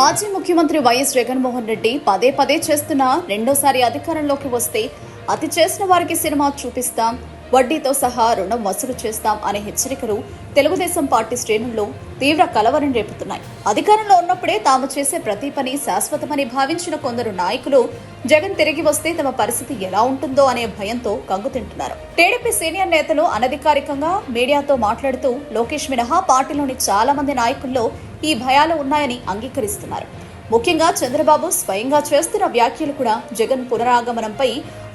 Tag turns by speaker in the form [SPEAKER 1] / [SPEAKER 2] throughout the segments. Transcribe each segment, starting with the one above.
[SPEAKER 1] మాజీ ముఖ్యమంత్రి వైఎస్ జగన్మోహన్ రెడ్డి పదే పదే చేస్తున్న రెండోసారి అధికారంలోకి వస్తే అతి చేసిన వారికి సినిమా చూపిస్తాం వడ్డీతో సహా రుణం వసూలు చేస్తాం అనే హెచ్చరికలు తెలుగుదేశం పార్టీ శ్రేణుల్లో తీవ్ర కలవరం రేపుతున్నాయి. అధికారంలో ఉన్నప్పుడే తాము చేసే ప్రతి పని శాశ్వతమని భావించిన కొందరు నాయకులు జగన్ తిరిగి వస్తే తమ పరిస్థితి ఎలా ఉంటుందో అనే భయంతో కంగుతింటున్నారు టీడీపీ సీనియర్ నేతలు అనధికారికంగా మీడియాతో మాట్లాడుతూ లోకేష్ మినహా పార్టీలోని చాలా మంది నాయకుల్లో ఈ భయాలు ఉన్నాయని అంగీకరిస్తున్నారు. ముఖ్యంగా చంద్రబాబు స్వయంగా చేస్తున్న వ్యాఖ్యలు కూడా జగన్ పునరాగమనంపై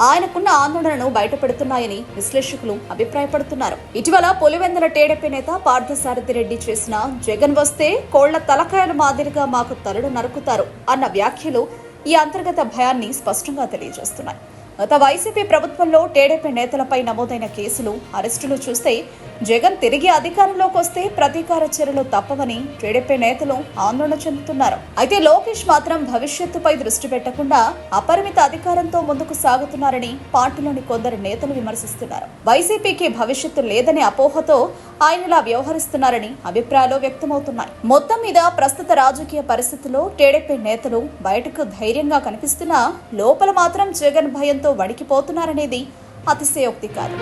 [SPEAKER 1] ఆయనకున్న ఆందోళనను బయటపెడుతున్నాయని విశ్లేషకులు అభిప్రాయపడుతున్నారు. ఇటీవల పులివెందుల టీడీపీ నేత పార్థసారథి రెడ్డి చేసిన జగన్ వస్తే కోళ్ళ తలకాయల మాదిరిగా మాకు తలలు నరుకుతారు అన్న వ్యాఖ్యలు ఈ అంతర్గత భయాన్ని స్పష్టంగా తెలియజేస్తున్నాయి. గత వైసీపీ ప్రభుత్వంలో టీడీపీ నేతలపై నమోదైన కేసులు అరెస్టులు చూస్తే జగన్ తిరిగి అధికారంలోకి వస్తే ప్రతీకార చర్యలు తప్పవని టీడీపీ నేతలు ఆందోళన చెందుతున్నారు. అయితే లోకేష్ మాత్రం భవిష్యత్తుపై దృష్టి పెట్టకుండా అపరిమిత అధికారంతో ముందుకు సాగుతున్నారని పార్టీలోని కొందరు నేతలు విమర్శిస్తున్నారు. వైసీపీకి భవిష్యత్తు లేదనే అపోహతో ఆయన ఇలా వ్యవహరిస్తున్నారని అభిప్రాయాలు వ్యక్తమవుతున్నాయి. మొత్తం మీద ప్రస్తుత రాజకీయ పరిస్థితుల్లో టీడీపీ నేతలు బయటకు ధైర్యంగా కనిపిస్తున్నా లోపల మాత్రం జగన్ భయంతో వణికిపోతున్నారనేది అతిశయోక్తి కాదు.